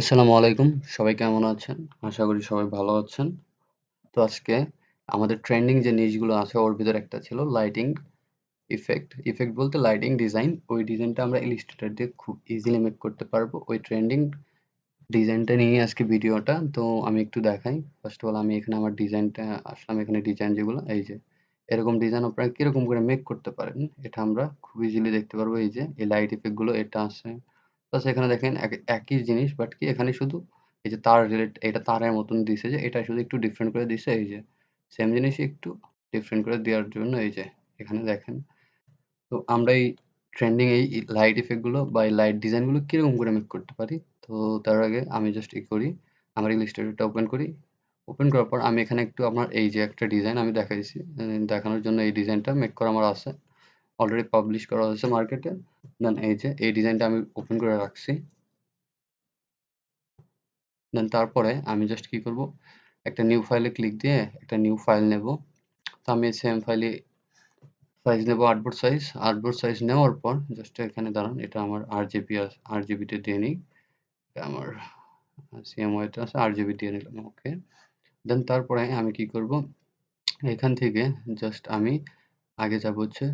আসসালামু আলাইকুম। সবাই কেমন আছেন? আশা করি সবাই ভালো আছেন। তো আজকে আমাদের ট্রেন্ডিং যে নিশগুলো আছে, ওর ভিতরে একটা ছিল লাইটিং ইফেক্ট। ইফেক্ট বলতে লাইটিং ডিজাইন। ওই ডিজাইনটা আমরা ইলাস্ট্রেটর দিয়ে খুব ইজিলি মেক করতে পারব। ওই ট্রেন্ডিং ডিজাইনটা নিয়ে আজকে ভিডিওটা। তো আমি একটু দেখাই। ফার্স্ট অফ অল আমি এখানে আমার ডিজাইনটা আসলাম এখানে ডিজাইন যেগুলো এই যে, এরকম ডিজাইন আপনারা কীরকম করে মেক করতে পারেন, এটা আমরা খুব ইজিলি দেখতে পারব এই যে, এই লাইট ইফেক্টগুলো এটা আছে প্লাস এখানে দেখেন একই জিনিস বাট কি এখানে শুধু এই যে তার রিলেট এটা তারের মতন দিছে যে, এটা শুধু একটু ডিফারেন্ট করে দিছে, এই যে সেম জিনিস একটু ডিফারেন্ট করে দেওয়ার জন্য, এই যে এখানে দেখেন। তো আমরা এই ট্রেন্ডিং এই লাইট ইফেক্টগুলো বা এই লাইট ডিজাইনগুলো কীরকম করে মেক করতে পারি? তো তার আগে আমি জাস্ট ই করি, আমার ইলাস্ট্রেটরটা ওপেন করি। ওপেন করার পর আমি এখানে একটু আমার এই যে একটা ডিজাইন আমি দেখাইছি, দেখানোর জন্য এই ডিজাইনটা মেক করা আমার আছে। অলরেডি পাবলিশ করা হয়েছে মার্কেটে দেন এই যে, এই ডিজাইনটা আমি ওপেন করে রাখছি। দেন তারপরে আমি জাস্ট কি করব? একটা নিউ ফাইলে ক্লিক দিয়ে একটা নিউ ফাইল নেব। তো আমি সেম ফাইলে সাইজ নেব আর্টবোর্ড সাইজ আর্টবোর্ড সাইজ নেওয়ার পর জাস্ট এখানে দাঁড়ান, এটা আমার আর জিবি আর জিবিতে দিয়ে নিই। আমার সিএমওয়াইতে আছে আর জিবি দিয়ে নিলাম ওকে দেন তারপরে আমি কি করব? এখান থেকে জাস্ট আমি আগে যাব হচ্ছে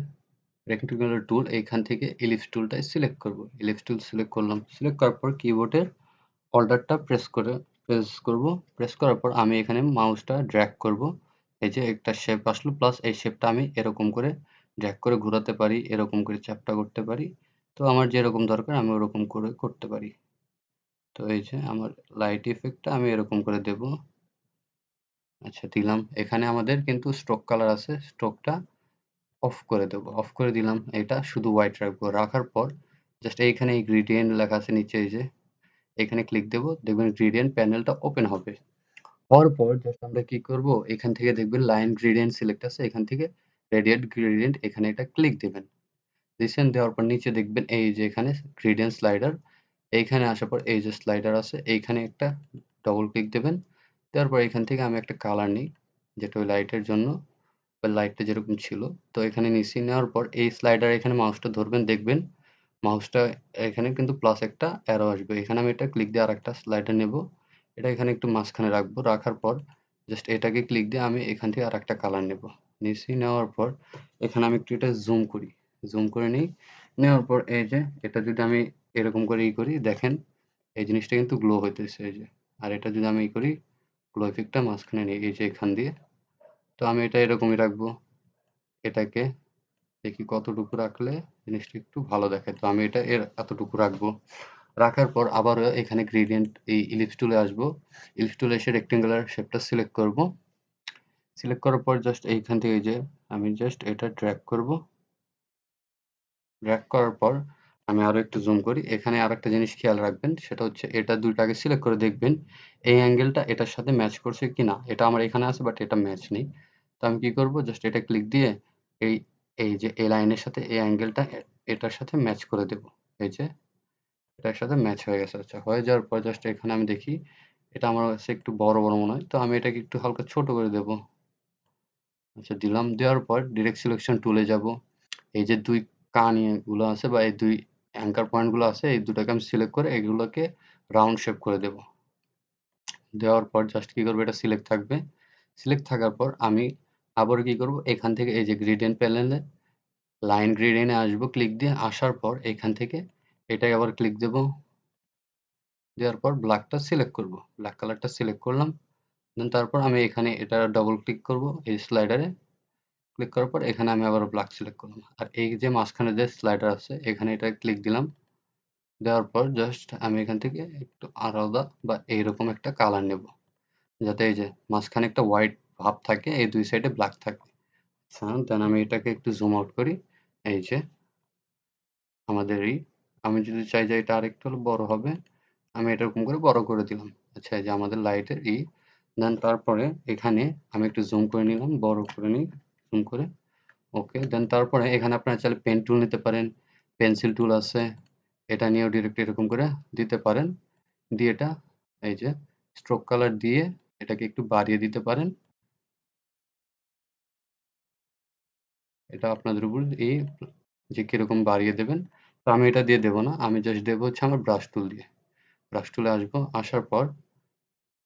রেক্টেঙ্গুলার টুল এইখান থেকে ইলিপস টুলটাই সিলেক্ট করব। ইলিপস টুল সিলেক্ট করলাম। সিলেক্ট করার পর কিবোর্ডের অল্টারটা প্রেস করে প্রেস করব। প্রেস করার পর আমি এখানে মাউসটা ড্র্যাগ করব। এই যে একটা শেপ আসলো প্লাস এই শেপটা আমি এরকম করে ড্র্যাগ করে ঘোরাতে পারি, এরকম করে চ্যাপটা করতে পারি। তো আমার যেরকম দরকার আমি ওরকম করে করতে পারি। তো এই যে আমার লাইট ইফেক্টটা আমি এরকম করে দেব। আচ্ছা দিলাম। এখানে আমাদের কিন্তু স্ট্রোক কালার আছে। স্ট্রোকটা অফ করে দেব। অফ করে দিলাম এটা শুধু হোয়াইট রাখব। রাখার পর জাস্ট এইখানে এই গ্রিডিয়েন্ট লেখা আছে নিচে এই যে, এখানে ক্লিক দেব। দেখবেন গ্রিডিয়েন্ট প্যানেলটা ওপেন হবে। হওয়ার পর জাস্ট আমরা কি করব? এখান থেকে দেখবেন লাইন গ্রিডিয়েন্ট সিলেক্ট আছে। এখান থেকে রেডিয়েট গ্রিডিয়েন্ট এখানে একটা ক্লিক দেবেন। দিচ্ছেন দেওয়ার পর নিচে দেখবেন এই যে এখানে গ্রিডিয়েন্ট স্লাইডার এইখানে আসার পর এই যে স্লাইডার আছে, এইখানে একটা ডবল ক্লিক দেবেন। দেওয়ার পর এখান থেকে আমি একটা কালার নিই, যেটা ওই লাইটের জন্য। লাইটটা যেরকম ছিল। তো এখানে নিচে নেওয়ার পর এই স্লাইডার এখানে মাউসটা ধরবেন, দেখবেন মাউসটা এখানে কিন্তু প্লাস একটা অ্যারো আসবে। এখানে আমি এটা ক্লিক দিয়ে আর একটা স্লাইডার নেব। এটা এখানে একটু মাঝখানে রাখব। রাখার পর জাস্ট এটাকে ক্লিক দিয়ে আমি এখান থেকে আর একটা কালার নেব। নিচে নেওয়ার পর এখানে আমি একটু এটা জুম করি। জুম করে নিই। নেওয়ার পর এই যে এটা যদি আমি এরকম করে ই করি, দেখেন এই জিনিসটা কিন্তু গ্লো হইতেছে। এই যে, আর এটা যদি আমি ই করি গ্লো ইফেক্টটা মাঝখানে নিই। এই যে এখান দিয়ে তো আমি এটা এরকমই রাখব। এটাকে দেখি কতটুকু রাখলে জিনিসটা একটু ভালো দেখে তো আমি এটা এর এতটুকু রাখব। রাখার পর আবারও এখানে গ্রেডিয়েন্ট এই ইলিপস টুলে আসব। ইলিপস টুলে এসে রেক্টেঙ্গুলার শেপটা সিলেক্ট করব। সিলেক্ট করার পর জাস্ট এইখান থেকে যে আমি জাস্ট এটা ড্র্যাগ করব। ড্র্যাগ করার পর আমি আরও একটু জুম করি। এখানে আর একটা জিনিস খেয়াল রাখবেন, সেটা হচ্ছে এটা দুইটাকে সিলেক্ট করে দেখবেন। এই অ্যাঙ্গেলটা এটার সাথে ম্যাচ করছে কি না এটা আমার এখানে আছে বাট এটা ম্যাচ নেই। তো আমি কি করব? জাস্ট এটা ক্লিক দিয়ে এই এই যে এই লাইনের সাথে এই অ্যাঙ্গেলটা এটার সাথে ম্যাচ করে দেব। এই যে এটার সাথে ম্যাচ হয়ে গেছে। আচ্ছা হয়ে যাওয়ার পর জাস্ট এখানে আমি দেখি, এটা আমার কাছে একটু বড় বড় মনে হয়। তো আমি এটাকে একটু হালকা ছোট করে দেব। আচ্ছা দিলাম। দেওয়ার পর ডিরেক্ট সিলেকশন টুলে যাব। এই যে দুই কানগুলো আছে বা এই দুই অ্যাঙ্কার পয়েন্টগুলো আছে, এই দুটাকে আমি সিলেক্ট করে এগুলোকে রাউন্ড শেপ করে দেব। দেওয়ার পর জাস্ট কি করব? এটা সিলেক্ট থাকবে। সিলেক্ট থাকার পর আমি আবার কি করব? এখান থেকে এই যে গ্রেডিয়েন্ট প্যানেলে লাইন গ্রেডিয়েন্টে আসব ক্লিক দিয়ে আসার পর এখান থেকে এটাকে আবার ক্লিক দেব। দেওয়ার পর ব্ল্যাকটা সিলেক্ট করব। ব্ল্যাক কালারটা সিলেক্ট করলাম। দেন তারপর আমি এখানে এটা ডবল ক্লিক করব এই স্লাইডারে ক্লিক করার পর এখানে আমি আবার ব্ল্যাক সিলেক্ট করলাম। আর এই যে মাঝখানে যে স্লাইডার আছে, এখানে এটা ক্লিক দিলাম। দেওয়ার পর জাস্ট আমি এখান থেকে একটু আলাদা বা এইরকম একটা কালার নেব। যাতে এই যে মাঝখানে একটা হোয়াইট ভাব থাকে, এই দুই সাইডে ব্ল্যাক থাকে। আচ্ছা দেন আমি এটাকে একটু জুম আউট করি। এই যে, আমাদের এই, আমি যদি চাই যে এটা আরেকটু বড় হবে, আমি এটা এরকম করে বড় করে দিলাম। আচ্ছা এই যে আমাদের লাইটের ই দেন তারপরে এখানে আমি একটু জুম করে নিলাম, বড় করে নিই জুম করে। ওকে দেন তারপরে এখানে আপনারা চাইলে পেন টুল নিতে পারেন পেন্সিল টুল আছে, এটা নিয়েও ডিরেক্ট এরকম করে দিতে পারেন। দিয়ে এটা, এই যে স্ট্রোক কালার দিয়ে এটাকে একটু বাড়িয়ে দিতে পারেন। এটা আপনাদের উপর এই যে কীরকম বাড়িয়ে দেবেন, তো আমি এটা দিয়ে দেবো না। আমি জাস্ট দেবো হচ্ছে আমার ব্রাশ টুল দিয়ে। ব্রাশ টুলে আসব, আসার পর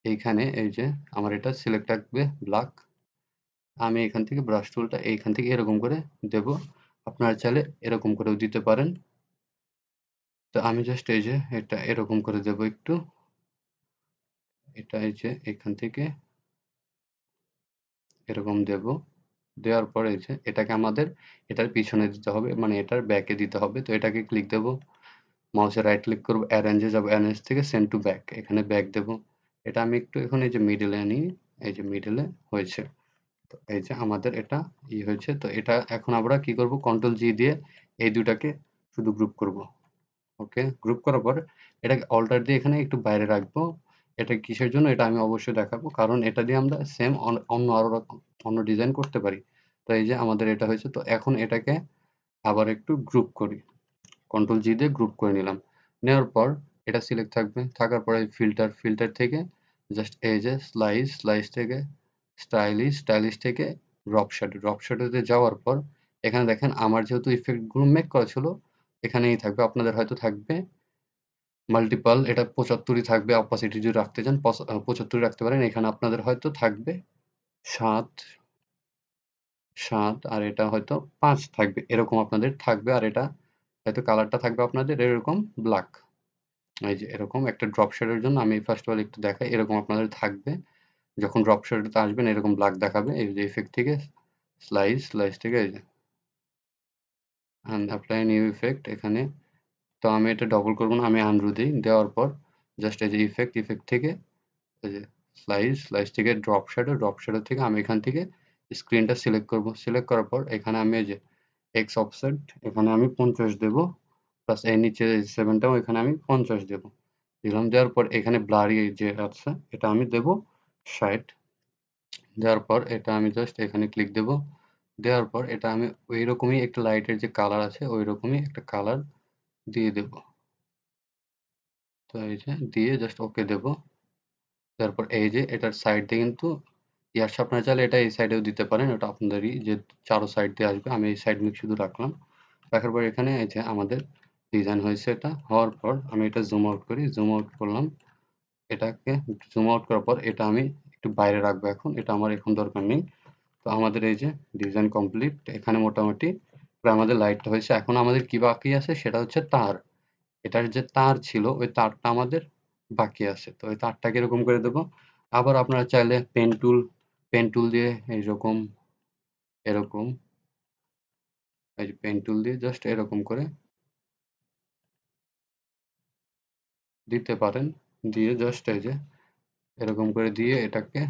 এইখানে এই যে আমার এটা সিলেক্ট থাকবে ব্ল্যাক আমি এখান থেকে ব্রাশ টুলটা এইখান থেকে এরকম করে দেব। আপনারা চাইলে এরকম করেও দিতে পারেন। তো আমি জাস্ট এই যে এটা এরকম করে দেব একটু। এটা এই যে এখান থেকে এরকম দেব। দেওয়ার পরে এটাকে আমাদের এটার পিছনে দিতে হবে মানে এটার ব্যাকে দিতে হবে। তো এটাকে ক্লিক দেবো মাউসে রাইট ক্লিক করব অ্যারেঞ্জে যাব অ্যারেঞ্জ থেকে সেন্ড টু ব্যাক এখানে ব্যাক দেবো। এটা আমি একটু এখন এই যে মিডলে আনি, এই যে মিডলে হয়েছে। তো এই যে আমাদের এটা ই হয়েছে, তো এটা এখন আমরা কি করব কন্ট্রোল জি দিয়ে এই দুটাকে শুধু গ্রুপ করব। ওকে গ্রুপ করার পর এটাকে অল্টার দিয়ে এখানে একটু বাইরে রাখব। এটা কিসের জন্য? এটা আমি অবশ্যই দেখাবো। কারণ এটা দিয়ে আমরা সেম অন্য আরও অন্য ডিজাইন করতে পারি। তো এই যে আমাদের এটা হয়েছে, তো এখন এটাকে আবার একটু গ্রুপ করি। কন্ট্রোল জি দিয়ে গ্রুপ করে নিলাম। নেওয়ার পর এটা সিলেক্ট থাকবে। থাকার পরে ফিল্টার ফিল্টার থেকে জাস্ট এই যে স্লাইস স্লাইস থেকে স্টাইলিশ স্টাইলিশ থেকে ড্রপ শ্যাডো ড্রপ শ্যাডোতে যাওয়ার পর, এখানে দেখেন আমার যেহেতু ইফেক্টগুলো মেক করা ছিল, এখানেই থাকবে। আপনাদের হয়তো থাকবে মাল্টিপল এটা পঁচাত্তরই থাকবে অপাসিটি যদি রাখতে চান পঁচাত্তরই রাখতে পারেন। এখানে আপনাদের হয়তো থাকবে সাত সাত, আর এটা হয়তো পাঁচ থাকবে। এরকম আপনাদের থাকবে, আর এটা হয়তো কালারটা থাকবে আপনাদের এরকম ব্ল্যাক এই যে এরকম একটা ড্রপ শেডের জন্য আমি ফার্স্ট অফ অল একটু দেখাই, এরকম আপনাদের থাকবে। যখন ড্রপ শেডতে আসবেন এরকম ব্ল্যাক দেখাবে, এই যে ইফেক্ট থেকে স্লাইস স্লাইস থেকে, এই যে অ্যান্ড অ্যাপ্লাই নিউ ইফেক্ট এখানে তো আমি এটা ডবল করব না, আমি আনরু দিই। দেওয়ার পর জাস্ট এই যে ইফেক্ট ইফেক্ট থেকে এই যে স্লাইস স্লাইস থেকে ড্রপ শ্যাডো ড্রপ শ্যাডো থেকে আমি এখান থেকে স্ক্রিনটা সিলেক্ট করব। সিলেক্ট করার পর এখানে আমি এই যে এক্স অফসেট এখানে আমি পঞ্চাশ দেবো প্লাস এর নিচে সেভেনটাও এখানে আমি পঞ্চাশ দেবো। দিলাম, দেওয়ার পর এখানে ব্লারি যে আছে, এটা আমি দেব ষাট। দেওয়ার পর এটা আমি জাস্ট এখানে ক্লিক দেব। দেওয়ার পর এটা আমি ওই রকমই একটা লাইটের যে কালার আছে ওই রকমই একটা কালার দিয়ে দেব। তো এই যে দিয়ে জাস্ট ওকে দেব। তারপর এই যে এটার সাইড দিয়ে কিন্তু ইয়ার্স আপনারা চাইলে এটা এই সাইডেও দিতে পারেন। ওটা আপনাদেরই যে চারো সাইড দিয়ে আসবে, আমি এই সাইড মিক শুধু রাখলাম। রাখার পর এখানে এই যে আমাদের ডিজাইন হয়েছে এটা। হওয়ার পর আমি এটা জুম আউট করি। জুম আউট করলাম। এটাকে জুম আউট করার পর এটা আমি একটু বাইরে রাখব এখন। এটা আমার এখন দরকার নেই। তো আমাদের এই যে ডিজাইন কমপ্লিট এখানে মোটামুটি প্রায় আমাদের লাইটটা হয়েছে। এখন আমাদের কি বাকি আছে সেটা হচ্ছে তার। এটার যে তার ছিল, ওই তারটা আমাদের বাকি আছে। তো ওই তারটাকে এরকম করে দেবো? আবার আপনারা চাইলে পেন টুল পেন টুল দিয়ে এইরকম, এরকম, এই পেন টুল দিয়ে জাস্ট এরকম করে দিতে পারেন। দিয়ে জাস্ট এই যে এরকম করে দিয়ে এটাকে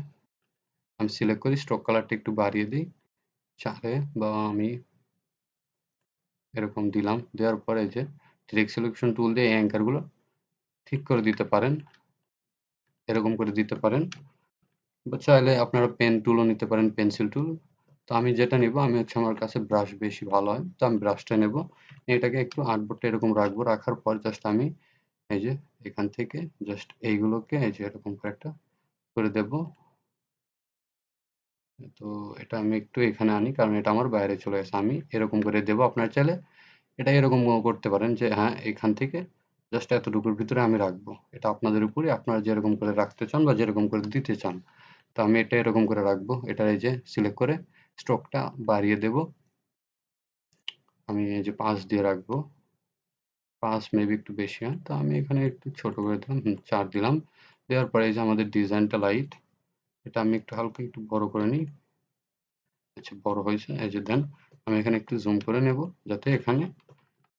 আমি সিলেক্ট করি। স্ট্রোক কালারটা একটু বাড়িয়ে দিই। চারে বা আমি এরকম দিলাম। দেওয়ার পরে যে ডিরেক্ট সিলেকশন টুল দিয়ে এই অ্যাঙ্কারগুলো ঠিক করে দিতে পারেন। এরকম করে দিতে পারেন। বা চাইলে আপনারা পেন টুলও নিতে পারেন পেন্সিল টুল তো আমি যেটা নেব, আমি হচ্ছে আমার কাছে ব্রাশ বেশি ভালো হয়। তো আমি ব্রাশটা নেব। এটাকে একটু আর্টবোর্ডটা এরকম রাখব। রাখার পর জাস্ট আমি এই যে এখান থেকে জাস্ট এইগুলোকে এই যে এরকম করে একটা করে দেব। তো এটা আমি একটু এখানে আনি, কারণ এটা আমার বাইরে চলে গেছে। আমি এরকম করে দেব আপনার চাইলে। এটা এরকম করতে পারেন যে হ্যাঁ এখান থেকে জাস্ট এতটুকুর ভিতরে আমি রাখব। এটা আপনাদের উপরে আপনারা যেরকম করে রাখতে চান বা যেরকম করে দিতে চান। তো আমি এটা এরকম করে রাখব। এটা এই যে সিলেক্ট করে স্ট্রোকটা বাড়িয়ে দেব। আমি এই যে পাঁচ দিয়ে রাখব। পাঁচ মেবি একটু বেশি হয়। তো আমি এখানে একটু ছোট করে দিলাম। চার দিলাম। দেওয়ার পরে এই যে আমাদের ডিজাইনটা লাইট এটা আমি একটু হালকা একটু বড় করে নিই। আচ্ছা বড় হয়েছে, এই যে দেন, আমি এখানে একটু জুম করে নেব যাতে এখানে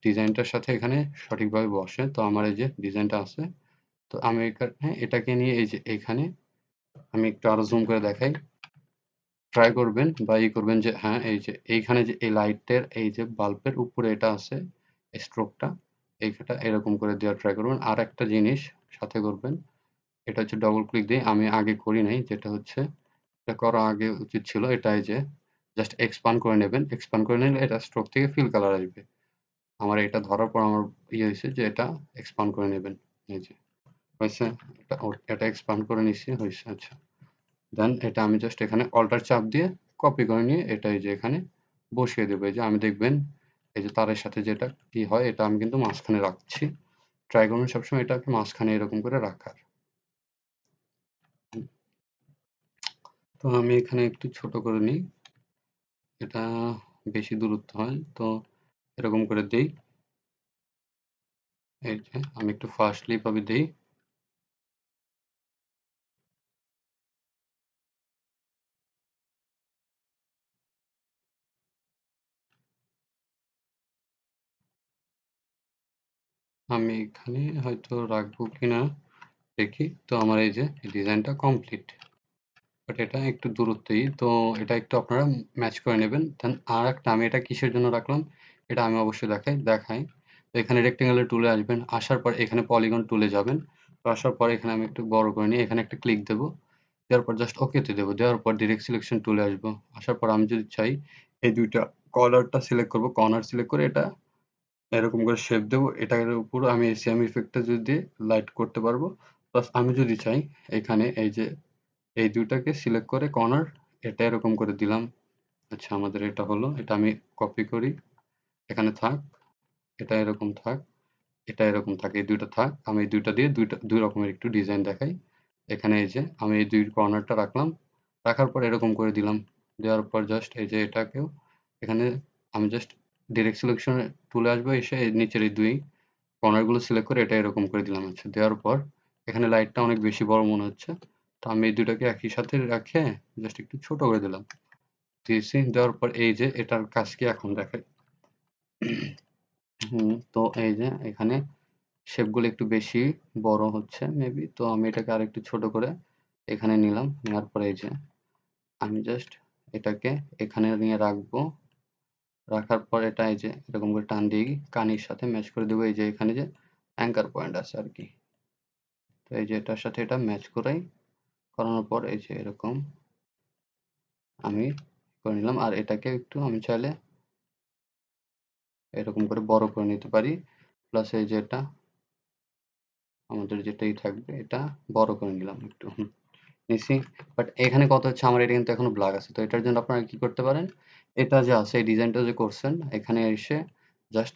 ডিজাইনটার সাথে এখানে সঠিকভাবে বসে। তো আমার এই যে ডিজাইনটা আছে, তো আমি এখানে এটাকে নিয়ে এই যে এখানে আমি একটু আরও জুম করে দেখাই। ট্রাই করবেন বা ই করবেন যে হ্যাঁ এই যে এইখানে যে এই লাইটের এই যে বাল্বের উপরে এটা আছে স্ট্রোকটা এইটা এরকম করে দেওয়ার ট্রাই করবেন। আর একটা জিনিস সাথে করবেন এটা হচ্ছে ডবল ক্লিক দিয়ে আমি আগে করি নাই, যেটা হচ্ছে এটা করা আগে উচিত ছিল এটাই যে জাস্ট এক্সপান্ড করে নেবেন এক্সপান্ড করে নিলে এটা স্ট্রোক থেকে ফিল কালার আসবে। আমার এটা ধরার পর আমার ইয়ে হয়েছে যে এটা এক্সপান্ড করে নেবেন, এই যে। হয়েছে? এটা এটা এক্সপান্ড করে নিচ্ছি হয়েছে আচ্ছা। দেন এটা আমি জাস্ট এখানে অল্টার চাপ দিয়ে কপি করে নিয়ে এটা এই যে এখানে বসিয়ে দেবো। এই যে আমি দেখবেন এই যে তারের সাথে যেটা কি হয়, এটা আমি কিন্তু মাঝখানে রাখছি। ট্রাই করবেন সবসময় এটাকে মাঝখানে এরকম করে রাখার। তো আমি এখানে একটু ছোট করে নিই। এটা বেশি দূরত্ব হয়, তো এরকম করে দিই। এই যে, আমি একটু ফাস্টলি ভাবে দেই। আমি এখানে হয়তো রাখব কিনা, দেখি। তো আমার এই যে ডিজাইনটা কমপ্লিট বাট এটা একটু দূরত্বেই। তো এটা একটু আপনারা ম্যাচ করে নেবেন। দেন আর একটা আমি এটা কিসের জন্য রাখলাম? এটা আমি অবশ্যই দেখাই দেখাই। তো এখানে রেক্টেঙ্গেলের টুলে আসবেন। আসার পর এখানে পলিগন টুলে যাবেন। তো আসার পর এখানে আমি একটু বড় করে নিই এখানে একটা ক্লিক দেবো। দেওয়ার পর জাস্ট ওকেতে দেবো। দেওয়ার পর ডিরেক্ট সিলেকশন টুলে আসব। আসার পর আমি যদি চাই, এই দুইটা কলারটা সিলেক্ট করব কর্নার সিলেক্ট করে এটা এরকম করে শেপ দেবো। এটার উপর আমি এই সেম ইফেক্টটা যদি লাইট করতে পারব। প্লাস আমি যদি চাই, এখানে এই যে এই দুইটাকে সিলেক্ট করে কর্নার এটা এরকম করে দিলাম। আচ্ছা আমাদের এটা হলো, এটা আমি কপি করি। এখানে থাক, এটা এরকম থাক, এটা এরকম থাক, এই দুইটা থাক। আমি এই দুইটা দিয়ে দুইটা, দুই রকমের একটু ডিজাইন দেখাই। এখানে এই যে, আমি এই দুই কর্নারটা রাখলাম। রাখার পর এরকম করে দিলাম। দেওয়ার পর জাস্ট এই যে এটাকেও, এখানে আমি জাস্ট ডিরেক্ট সিলেকশনে তুলে আসব, এসে নিচের এই দুই কর্নারগুলো সিলেক্ট করে এটা এরকম করে দিলাম। আচ্ছা দেওয়ার পর এখানে লাইটটা অনেক বেশি বড় মনে হচ্ছে। তো আমি এই দুটাকে একই সাথে রাখে জাস্ট একটু ছোট করে দিলাম। দিয়েছি দেওয়ার পর এই যে এটার কাজ কি এখন দেখাই হুম, তো এই যে এখানে শেপগুলো একটু বেশি, বড় হচ্ছে মেবি তো আমি এটাকে আর একটু ছোট করে এখানে নিলাম নেওয়ার পরে এই যে আমি জাস্ট এটাকে এখানে নিয়ে রাখব। রাখার পর এটা এই যে এরকম করে টান দিয়ে কানির সাথে ম্যাচ করে দেবো। এই যে এখানে যে অ্যাঙ্কার পয়েন্ট আছে আর কি। তো এই যে এটার সাথে এটা ম্যাচ করাই করানোর পর এই যে এরকম আমি করে নিলাম। আর এটাকে একটু আমি চাইলে এরকম করে বড় করে নিতে পারি। প্লাস এই যে এটা আমাদের যেটাই থাকবে, এটা বড় করে নিলাম একটু। নিছি। বাট এখানে কত হচ্ছে? আমার এটা কিন্তু এখনও ব্ল্যাক আছে। তো এটার জন্য আপনারা কি করতে পারেন? এটা যে আছে, এই ডিজাইনটা যে করছেন, এখানে এসে জাস্ট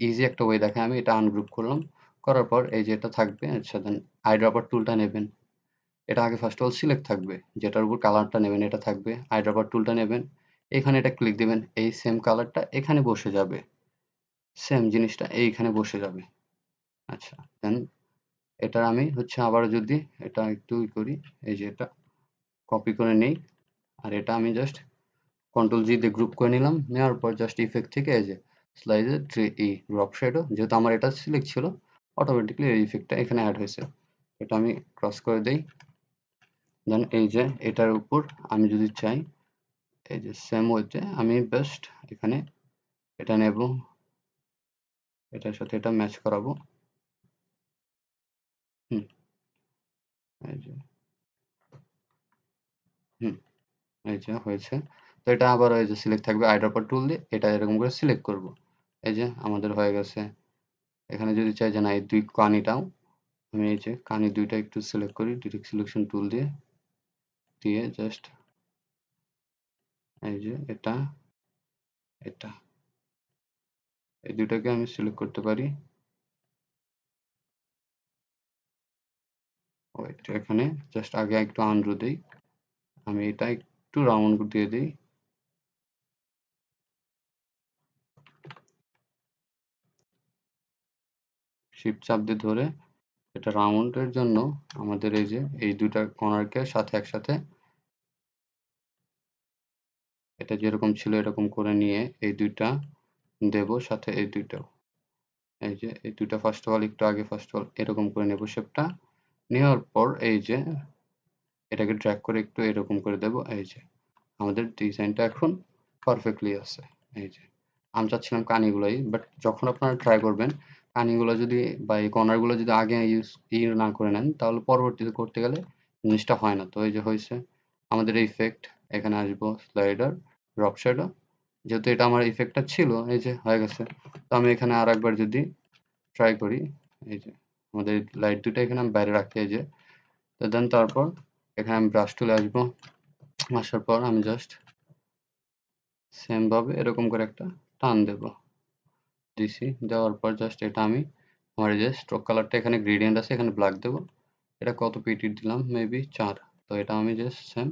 ইজি একটা ওয়ে দেখে আমি এটা আনগ্রুপ করলাম। করার পর এই যে এটা থাকবে আচ্ছা দেন আইড্রাপার টুলটা নেবেন। এটা আগে ফার্স্ট অল সিলেক্ট থাকবে, যেটার উপর কালারটা নেবেন এটা থাকবে আইড্রাপার টুলটা নেবেন, এখানে এটা ক্লিক দিবেন, এই সেম কালারটা এখানে বসে যাবে সেম জিনিসটা এইখানে বসে যাবে আচ্ছা দেন এটা আমি হচ্ছে আবার যদি এটা একটু করি, এই যে এটা কপি করে নেই, আর এটা আমি জাস্ট কন্ট্রোল জি দিয়ে গ্রুপ করে নিলাম, নেওয়ার পর জাস্ট ইফেক্ট থেকে এই যে স্লাইডে থ্রি ই ড্রপ শেডও যেহেতু আমার এটা সিলেক্ট ছিল অটোমেটিকলি এই ইফেক্টটা এখানে অ্যাড হয়েছে, এটা আমি ক্রস করে দেই দেন এই যে এটার উপর আমি যদি চাই, এই যে সেম ওয়েতে আমি বেস্ট এখানে এটা নেব। এটার সাথে এটা ম্যাচ করাবো। হুম, এই যে, হুম, এই যে হয়েছে। তো এটা আবার এই যে সিলেক্ট থাকবে আইড্রপার টুল দিয়ে এটা এরকম করে সিলেক্ট করব। এই যে আমাদের হয়ে গেছে। এখানে যদি চাই যে না, এই দুই কানিটাও আমি এই যে কানি দুইটা একটু সিলেক্ট করি ডিরেক্ট সিলেকশন টুল দিয়ে। দিয়ে জাস্ট এই যে এটা এটা। এই দুটাকে আমি সিলেক্ট করতে পারি। এখানে জাস্ট আগে একটু আন্ড্রু দিই। আমি এটা একটু রাউন্ড দিয়ে দিই। শিফট চাপ দিয়ে ধরে এটা রাউন্ডের জন্য আমাদের এই যে, এই দুটা কর্নারকে সাথে একসাথে এটা যেরকম ছিল এরকম করে নিয়ে এই দুইটা দেব, সাথে এই দুইটাও। এই যে, এই দুইটা ফার্স্ট অল একটু আগে ফার্স্ট অল এরকম করে নেব শেপটা নেওয়ার পর এই যে, এটাকে ড্র্যাগ করে একটু এরকম করে দেব, এই যে। আমাদের ডিজাইনটা এখন পারফেক্টলি আছে, এই যে। আমি চাচ্ছিলাম কানিগুলোই বাট যখন আপনারা ট্রাই করবেন কানিগুলো যদি বা এই কর্নারগুলো যদি আগে ইউজ ই না করে নেন, তাহলে পরবর্তীতে করতে গেলে জিনিসটা হয় না। তো এই যে হয়েছে, আমাদের ইফেক্ট এখানে আসব স্লাইডার ড্রপ শ্যাডো যেহেতু এটা আমার ইফেক্টটা ছিল, এই যে হয়ে গেছে। তো আমি এখানে আর একবার যদি ট্রাই করি, এই যে আমাদের লাইট দুটো এখানে আমি বাইরে রাখতে এই যে তো দেন তারপর এখানে আমি ব্রাশ তুলে আসব। আসার পর আমি জাস্ট সেমভাবে এরকম করে একটা টান দেব। দিছি, দেওয়ার পর জাস্ট এটা আমি আমার যে স্ট্রোক কালারটা এখানে গ্রেডিয়েন্ট আছে, এখানে ব্ল্যাক দেবো। এটা কত পিটি দিলাম? মেবি চার। তো এটা আমি জাস্ট সেম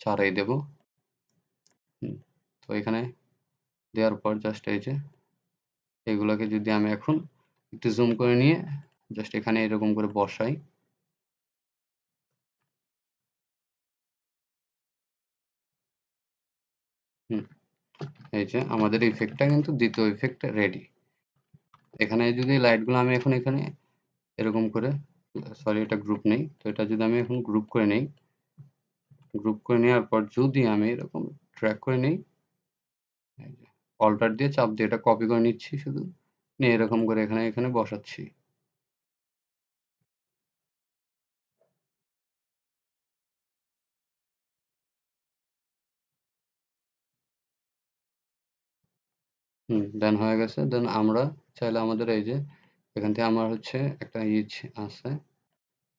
চারাই দেব। তো এখানে দেওয়ার পর জাস্ট এই যে এগুলোকে যদি আমি এখন একটু জুম করে নিয়ে জাস্ট এখানে এরকম করে বসাই। এই যে আমাদের ইফেক্টটা কিন্তু দ্বিতীয় ইফেক্ট রেডি এখানে যদি লাইটগুলো আমি এখন এখানে এরকম করে সরি এটা গ্রুপ নেই, তো এটা যদি আমি এখন গ্রুপ করে নেই গ্রুপ করে নেওয়ার পর যদি আমি এরকম ট্র্যাক করে নেই অল্টার দিয়ে চাপ দিয়ে এটা কপি করে নিচ্ছি শুধু, নিয়ে এরকম করে এখানে এখানে বসাচ্ছি। দেন হয়ে গেছে। দেন আমরা চাইলে আমাদের এই যে এখান থেকে আমার হচ্ছে একটা ইজ আছে,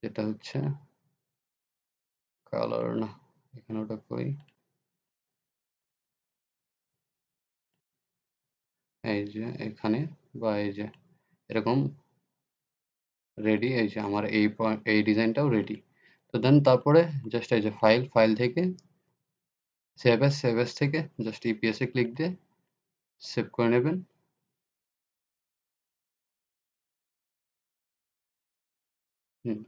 যেটা হচ্ছে কালার না, এখানে ওটা কই? এই যে এখানে বা এই যে এরকম রেডি এই যে আমার এই এই ডিজাইনটাও রেডি তো দেন তারপরে জাস্ট এই যে ফাইল ফাইল থেকে সেভ এস সেভ এস থেকে জাস্ট ইপিএস ক্লিক দিয়ে সেভ করে নেবেন। হুম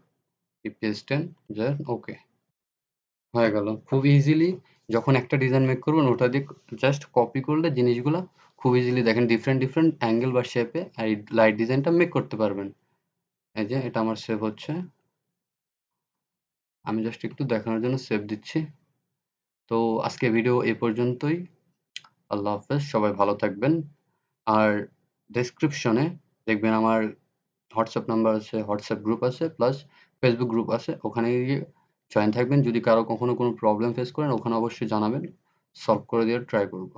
টেন ওকে হয়ে গেল। খুব ইজিলি যখন একটা ডিজাইন মেক করবেন, ওটা দিয়ে জাস্ট কপি করলে জিনিসগুলো খুব ইজিলি দেখেন ডিফারেন্ট ডিফারেন্ট অ্যাঙ্গেল বা শেপে এই লাইট ডিজাইনটা মেক করতে পারবেন। এই যে, এটা আমার সেভ হচ্ছে। আমি জাস্ট একটু দেখানোর জন্য সেভ দিচ্ছি। তো আজকে ভিডিও এ পর্যন্তই। আল্লাহ হাফেজ, সবাই ভালো থাকবেন। আর ডেসক্রিপশনে দেখবেন আমার হোয়াটসঅ্যাপ নাম্বার আছে হোয়াটসঅ্যাপ গ্রুপ আছে প্লাস ফেসবুক গ্রুপ আছে। ওখানে গিয়ে জয়েন থাকবেন। যদি কারও কখনো কোনো প্রবলেম ফেস করেন, ওখানে অবশ্যই জানাবেন। সলভ করে দেওয়ার ট্রাই করব।